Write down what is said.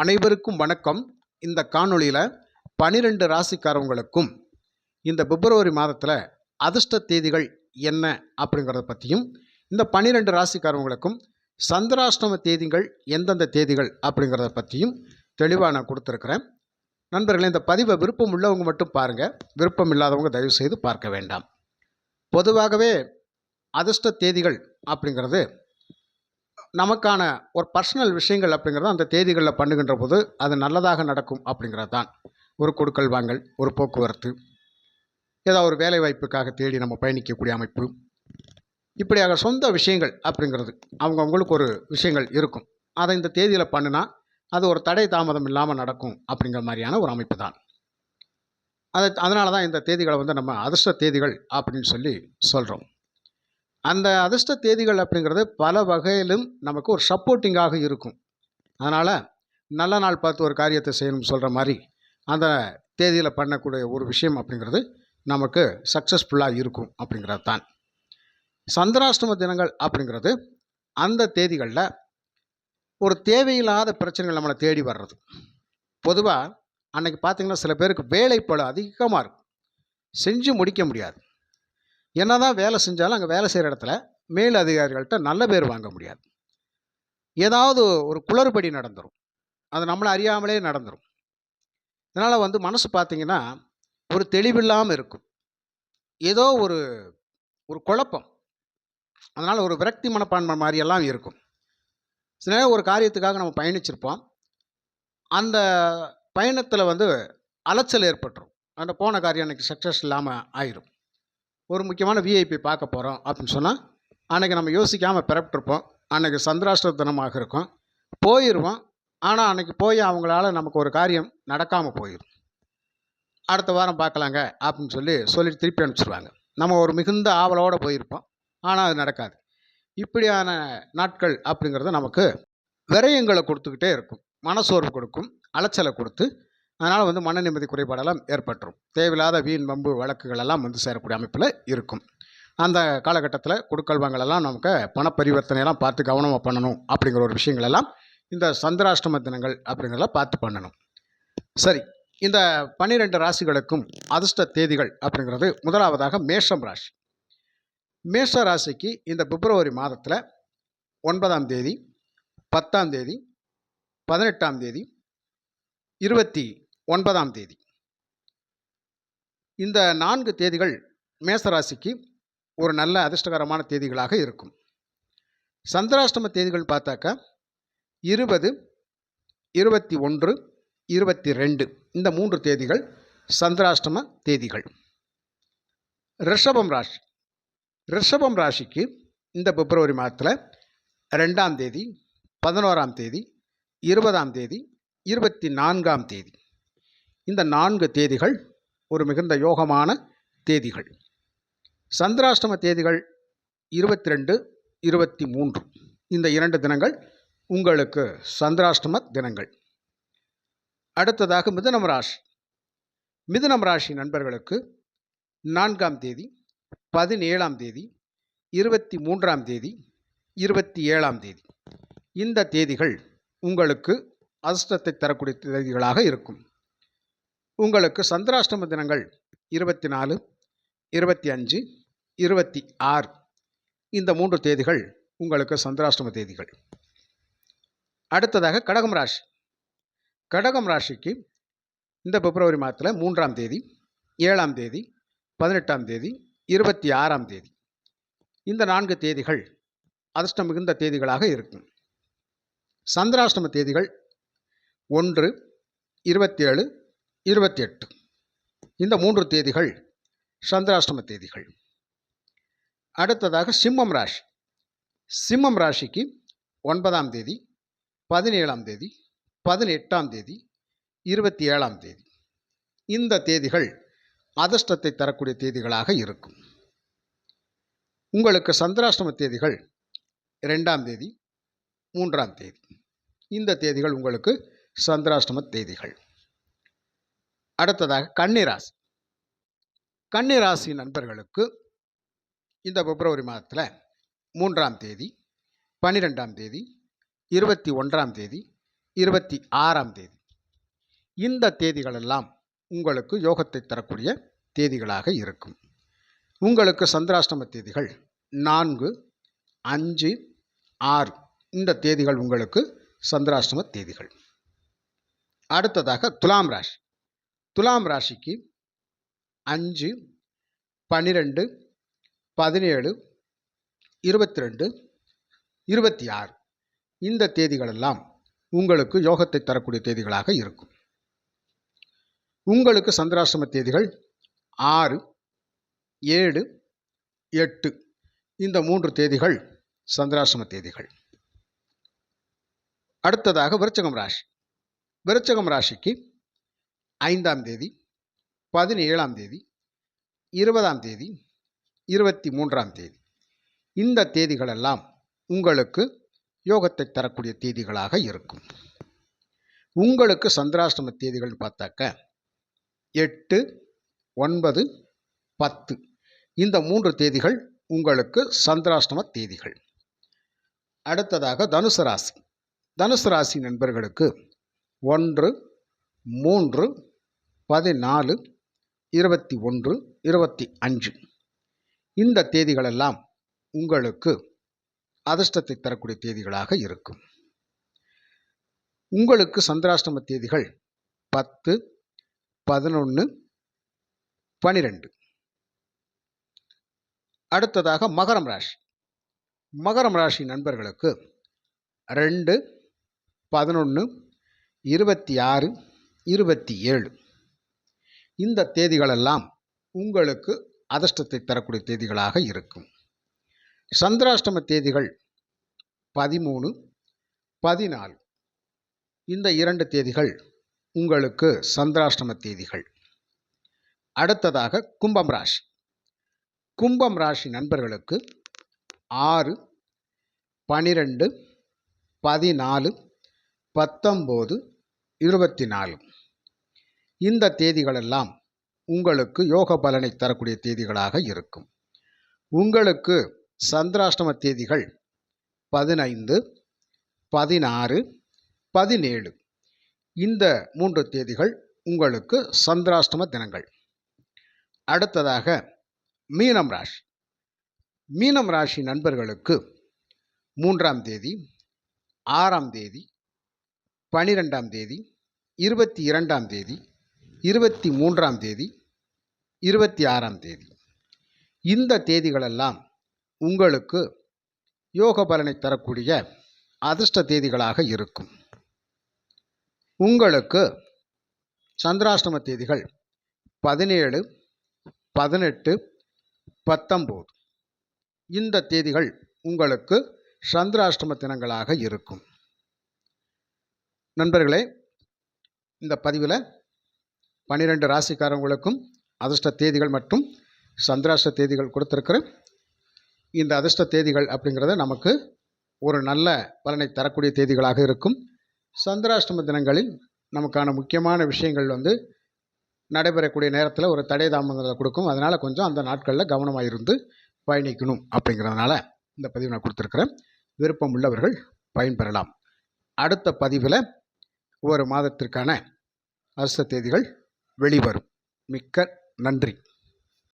அனைவருக்கும் வணக்கம். இந்த காணொளியில் பனிரெண்டு ராசிக்காரவங்களுக்கும் இந்த பிப்ரவரி மாதத்தில் அதிர்ஷ்ட தேதிகள் என்ன அப்படிங்கிறத பற்றியும் இந்த பனிரெண்டு ராசிக்காரவங்களுக்கும் சந்திராஷ்டம தேதிகள் எந்தெந்த தேதிகள் அப்படிங்கிறத பற்றியும் தெளிவாக நான் கொடுத்துருக்குறேன். நண்பர்களே இந்த பதிவை விருப்பம் உள்ளவங்க மட்டும் பாருங்கள் விருப்பம் இல்லாதவங்க தயவு செய்து பார்க்க வேண்டாம். பொதுவாகவே அதிர்ஷ்ட தேதிகள் அப்படிங்கிறது நமக்கான ஒரு பர்சனல் விஷயங்கள் அப்படிங்கிறது அந்த தேதிகளில் பண்ணுகின்ற போது அது நல்லதாக நடக்கும் அப்படிங்கிறது தான். ஒரு கொடுக்கல் வாங்கல் ஒரு போக்குவரத்து ஏதோ ஒரு வேலை வாய்ப்புக்காக தேடி நம்ம பயணிக்கக்கூடிய அமைப்பு. இப்படியாக சொந்த விஷயங்கள் அப்படிங்கிறது அவங்கவுங்களுக்கு ஒரு விஷயங்கள் இருக்கும். அதை இந்த தேதியில் பண்ணுனா அது ஒரு தடை தாமதம் இல்லாமல் நடக்கும் அப்படிங்கிற மாதிரியான ஒரு அமைப்பு தான். அது அதனால தான் இந்த தேதிகளை வந்து நம்ம அதிர்ஷ்ட தேதிகள் அப்படின்னு சொல்லி சொல்கிறோம் அந்த அதிர்ஷ்ட தேதிகள் அப்படிங்கிறது பல வகையிலும் நமக்கு ஒரு சப்போர்ட்டிங்காக இருக்கும். அதனால் நல்ல நாள் பார்த்து ஒரு காரியத்தை செய்யணும்னு சொல்கிற மாதிரி அந்த தேதியில் பண்ணக்கூடிய ஒரு விஷயம் அப்படிங்கிறது நமக்கு சக்ஸஸ்ஃபுல்லாக இருக்கும் அப்படிங்கிறது தான். சந்திராஷ்டம தினங்கள் அப்படிங்கிறது அந்த தேதிகளில் ஒரு தேவையில்லாத பிரச்சனைகள் நம்மளை தேடி வர்றது. பொதுவாக அன்றைக்கி பார்த்திங்கன்னா சில பேருக்கு வேலைப்பளு அதிகமாக இருக்கும். செஞ்சு முடிக்க முடியாது. என்னதான் வேலை செஞ்சாலும் அங்கே வேலை செய்கிற இடத்துல மேல் அதிகாரிகள்கிட்ட நல்ல பேர் வாங்க முடியாது. ஏதாவது ஒரு குளறுபடி நடந்துடும் அது நம்மளை அறியாமலே நடந்துடும் இதனால் வந்து மனசு பார்த்தீங்கன்னா ஒரு தெளிவில்லாமல் இருக்கும். ஏதோ ஒரு ஒரு குழப்பம். அதனால் ஒரு விரக்தி மனப்பான்மை மாதிரியெல்லாம் இருக்கும். சில நேரம் ஒரு காரியத்துக்காக நம்ம பயணிச்சிருப்போம். அந்த பயணத்தில் வந்து அலைச்சல் ஏற்பட்டுரும். அந்த போன காரியம் அன்றைக்கி சக்ஸஸ் இல்லாமல் ஆயிரும். ஒரு முக்கியமான விஐபி பார்க்க போகிறோம் அப்படின்னு சொன்னால் அன்றைக்கி நம்ம யோசிக்காமல் பிறப்பிட்டிருப்போம். அன்றைக்கி சந்திராஷ்டிர தினமாக இருக்கும். போயிடுவோம் ஆனால் அன்றைக்கி போய் அவங்களால நமக்கு ஒரு காரியம் நடக்காமல் போயிடும் அடுத்த வாரம் பார்க்கலாங்க அப்படின்னு சொல்லி சொல்லிட்டு திருப்பி அனுப்பிச்சிடுவாங்க நம்ம ஒரு மிகுந்த ஆவலோடு போயிருப்போம். ஆனால் அது நடக்காது. இப்படியான நாட்கள் அப்படிங்கிறது நமக்கு விரயங்களை கொடுத்துக்கிட்டே இருக்கும். மனசோர்வு கொடுக்கும். அலைச்சலை கொடுத்து அதனால் வந்து மன நிம்மதி குறைபாடெல்லாம் ஏற்பட்டுரும். தேவையில்லாத வீண் வம்பு வழக்குகள் எல்லாம் வந்து சேரக்கூடிய அமைப்பில் இருக்கும். அந்த காலகட்டத்தில் கொடுக்கல் வாங்கலெல்லாம் நமக்கு பண பரிவர்த்தனையெல்லாம் பார்த்து கவனமாக பண்ணணும் அப்படிங்கிற ஒரு விஷயங்கள் எல்லாம் இந்த சந்திராஷ்டம தினங்கள் அப்படிங்கிறதெல்லாம் பார்த்து பண்ணணும். சரி இந்த பன்னிரெண்டு ராசிகளுக்கும் அதிர்ஷ்ட தேதிகள் அப்படிங்கிறது முதலாவதாக மேஷம் ராசி. மேஷ ராசிக்கு இந்த பிப்ரவரி மாதத்தில் ஒன்பதாம் தேதி பத்தாம் தேதி பதினெட்டாம் தேதி இருபத்தி ஒன்பதாம் தேதி. இந்த நான்கு தேதிகள் மேசராசிக்கு ஒரு நல்ல அதிர்ஷ்டகரமான தேதிகளாக இருக்கும். சந்திராஷ்டம தேதிகள் பார்த்தாக்கா இருபது இருபத்தி ஒன்று இருபத்தி ரெண்டு இந்த மூன்று தேதிகள் சந்திராஷ்டம தேதிகள். ரிஷபம் ராசி. ரிஷபம் ராசிக்கு இந்த பிப்ரவரி மாதத்தில் ரெண்டாம் தேதி பதினோராம் தேதி இருபதாம் தேதி இருபத்தி நான்காம் தேதி. இந்த நான்கு தேதிகள் ஒரு மிகுந்த யோகமான தேதிகள். சந்திராஷ்டம தேதிகள் இருபத்தி ரெண்டு இருபத்தி மூன்று இந்த இரண்டு தினங்கள் உங்களுக்கு சந்திராஷ்டம தினங்கள். அடுத்ததாக மிதுனம் ராசி. மிதுனம் ராசி நண்பர்களுக்கு நான்காம் தேதி பதினேழாம் தேதி இருபத்தி மூன்றாம் தேதி இருபத்தி ஏழாம் தேதி. இந்த தேதிகள் உங்களுக்கு அதிர்ஷ்டத்தை தரக்கூடிய தேதிகளாக இருக்கும். உங்களுக்கு சந்திராஷ்டம தினங்கள் இருபத்தி நாலு இருபத்தி அஞ்சு இருபத்தி ஆறு இந்த மூன்று தேதிகள் உங்களுக்கு சந்திராஷ்டம தேதிகள். அடுத்ததாக கடகம் ராசி. கடகம் ராசிக்கு இந்த பிப்ரவரி மாதத்தில் மூன்றாம் தேதி ஏழாம் தேதி பதினெட்டாம் தேதி இருபத்தி ஆறாம் தேதி. இந்த நான்கு தேதிகள் அதிர்ஷ்டம் மிகுந்த தேதிகளாக இருக்கும். சந்திராஷ்டம தேதிகள் ஒன்று இருபத்தேழு இருபத்தி எட்டு இந்த மூன்று தேதிகள் சந்திராஷ்டம தேதிகள். அடுத்ததாக சிம்மம் ராசி. சிம்மம் ராசிக்கு ஒன்பதாம் தேதி பதினேழாம் தேதி பதினெட்டாம் தேதி இருபத்தி ஏழாம் தேதி. இந்த தேதிகள் அதிர்ஷ்டத்தை தரக்கூடிய தேதிகளாக இருக்கும். உங்களுக்கு சந்திராஷ்டம தேதிகள் ரெண்டாம் தேதி மூன்றாம் தேதி. இந்த தேதிகள் உங்களுக்கு சந்திராஷ்டம தேதிகள். அடுத்ததாக கன்னிராசி. கன்னிராசி நண்பர்களுக்கு இந்த பிப்ரவரி மாதத்தில் மூன்றாம் தேதி பன்னிரெண்டாம் தேதி இருபத்தி ஒன்றாம் தேதி இருபத்தி ஆறாம் தேதி. இந்த தேதிகளெல்லாம் உங்களுக்கு யோகத்தை தரக்கூடிய தேதிகளாக இருக்கும். உங்களுக்கு சந்திராஷ்டம தேதிகள் நான்கு அஞ்சு ஆறு. இந்த தேதிகள் உங்களுக்கு சந்திராஷ்டம தேதிகள். அடுத்ததாக துலாம் ராசி. துலாம் ராசிக்கு அஞ்சு பன்னிரெண்டு பதினேழு இருபத்தி ரெண்டு இருபத்தி ஆறு இந்த தேதிகளெல்லாம் உங்களுக்கு யோகத்தை தரக்கூடிய தேதிகளாக இருக்கும். உங்களுக்கு சந்திராசிரம தேதிகள் ஆறு ஏழு எட்டு. இந்த மூன்று தேதிகள் சந்திராசிரம தேதிகள். அடுத்ததாக விருச்சகம் ராசி. விருச்சகம் ராசிக்கு ஐந்தாம் தேதி பதினேழாம் தேதி இருபதாம் தேதி இருபத்தி மூன்றாம் தேதி. இந்த தேதிகளெல்லாம் உங்களுக்கு யோகத்தை தரக்கூடிய தேதிகளாக இருக்கும். உங்களுக்கு சந்திராஷ்டம தேதிகள் பார்த்தாக்க எட்டு ஒன்பது பத்து. இந்த மூன்று தேதிகள் உங்களுக்கு சந்திராஷ்டம தேதிகள். அடுத்ததாக தனுசு ராசி. தனுசு ராசி நண்பர்களுக்கு ஒன்று மூன்று பதினாலு இருபத்தி ஒன்று இருபத்தி அஞ்சு. இந்த தேதிகளெல்லாம் உங்களுக்கு அதிர்ஷ்டத்தை தரக்கூடிய தேதிகளாக இருக்கும். உங்களுக்கு சந்திராஷ்டம தேதிகள் பத்து பதினொன்று பனிரெண்டு. அடுத்ததாக மகரம் ராசி. மகரம் ராசி நண்பர்களுக்கு ரெண்டு பதினொன்று இருபத்தி ஆறு இருபத்தி ஏழு. இந்த தேதிகளெல்லாம் உங்களுக்கு அதிர்ஷ்டத்தை தரக்கூடிய தேதிகளாக இருக்கும். சந்திராஷ்டம தேதிகள் பதிமூணு பதினாலு. இந்த இரண்டு தேதிகள் உங்களுக்கு சந்திராஷ்டம தேதிகள். அடுத்ததாக கும்பம் ராசி. கும்பம் ராசி நண்பர்களுக்கு ஆறு பனிரெண்டு பதினாலு பத்தொம்போது இருபத்தி நாலு இந்த தேதிகளெல்லாம் உங்களுக்கு யோக பலனை தரக்கூடிய தேதிகளாக இருக்கும். உங்களுக்கு சந்திராஷ்டம தேதிகள் பதினைந்து பதினாறு பதினேழு. இந்த மூன்று தேதிகள் உங்களுக்கு சந்திராஷ்டம தினங்கள். அடுத்ததாக மீனம் ராசி. மீனம் ராசி நண்பர்களுக்கு மூன்றாம் தேதி ஆறாம் தேதி பனிரெண்டாம் தேதி இருபத்தி இரண்டாம் தேதி இருபத்தி மூன்றாம் தேதி இருபத்தி ஆறாம் தேதி. இந்த தேதிகளெல்லாம் உங்களுக்கு யோக பலனை தரக்கூடிய அதிர்ஷ்ட தேதிகளாக இருக்கும். உங்களுக்கு சந்திராஷ்டம தேதிகள் பதினேழு பதினெட்டு பத்தொம்போது. இந்த தேதிகள் உங்களுக்கு சந்திராஷ்டம தினங்களாக இருக்கும். நண்பர்களே இந்த பதிவில் பன்னிரெண்டு ராசிக்காரங்களுக்கும் அதிர்ஷ்ட தேதிகள் மற்றும் சந்திராஷ்ட தேதிகள் கொடுத்துருக்குறேன் இந்த அதிர்ஷ்ட தேதிகள் அப்படிங்கிறது நமக்கு ஒரு நல்ல பலனை தரக்கூடிய தேதிகளாக இருக்கும். சந்திராஷ்டம தினங்களில் நமக்கான முக்கியமான விஷயங்கள் வந்து நடைபெறக்கூடிய நேரத்தில் ஒரு தடை தாமதங்களை கொடுக்கும். அதனால் கொஞ்சம் அந்த நாட்களில் கவனமாக இருந்து பயணிக்கணும் அப்படிங்கிறதுனால இந்த பதிவு நான் கொடுத்துருக்குறேன். விருப்பம் உள்ளவர்கள் பயன்பெறலாம். அடுத்த பதிவில் ஒரு மாதத்திற்கான அரச தேதிகள் வெளிவரும். மிக்க நன்றி.